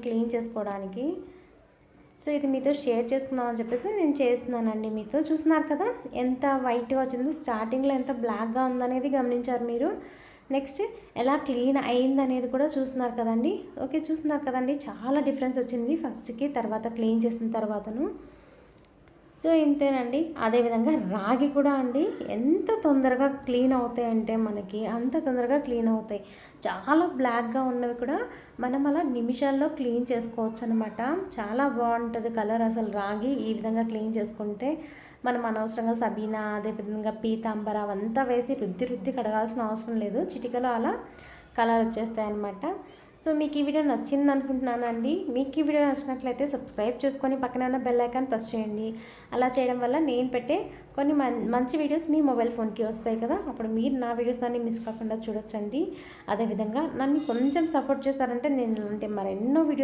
Clean చేసుకోవడానికి. So ఇది మీతో షేర్ చేసుకుందామని చెప్పేసి నేను చేస్తున్నానండి మీతో. చూస్తున్నారు కదా? ఎంత వైట్గా వచ్చిందో. స్టార్టింగ్లో ఎంత బ్లాక్గా ఉందనేది గమనించారు మీరు. నెక్స్ట్ ఎలా క్లీన్ అయింది అనేది కూడా చూస్తున్నారు కదండి? ఓకే చూస్తున్నారు కదండి? చాలా డిఫరెన్స్ వచ్చింది. ఫస్ట్కి తర్వాత క్లీన్ చేసిన తర్వాతను. సో ఇంతేనండి. అదేవిధంగా రాగి కూడా అండి. ఎంత తొందరగా క్లీన్ అవుతాయంటే మనకి అంత తొందరగా క్లీన్ అవుతాయి. చాలా బ్లాక్గా ఉన్నవి కూడా మనం అలా నిమిషాల్లో క్లీన్ చేసుకోవచ్చు అనమాట చాలా బాగుంటుంది కలర్ అసలు రాగి. ఈ విధంగా క్లీన్ చేసుకుంటే మనం అనవసరంగా సబీనా అదేవిధంగా పీతాంబర అవంతా వేసి రుద్ది రుద్ది కడగాల్సిన అవసరం లేదు. చిటికలో అలా కలర్ వచ్చేస్తాయి అనమాట సో మీకు ఈ వీడియో నచ్చింది అనుకుంటున్నానండి. మీకు ఈ వీడియో నచ్చినట్లయితే సబ్స్క్రైబ్ చేసుకొని పక్కన ఉన్న బెల్ ఐకాన్ ప్రెస్ చేయండి. అలా చేయడం వల్ల నేను పెట్టే కొన్ని మంచి వీడియోస్ మీ మొబైల్ ఫోన్కి వస్తాయి కదా. అప్పుడు మీరు నా వీడియోస్ అన్ని మిస్ కాకుండా చూడొచ్చండి. అదేవిధంగా నన్ను కొంచెం సపోర్ట్ చేస్తారంటే నేను అంటే మరెన్నో వీడియోస్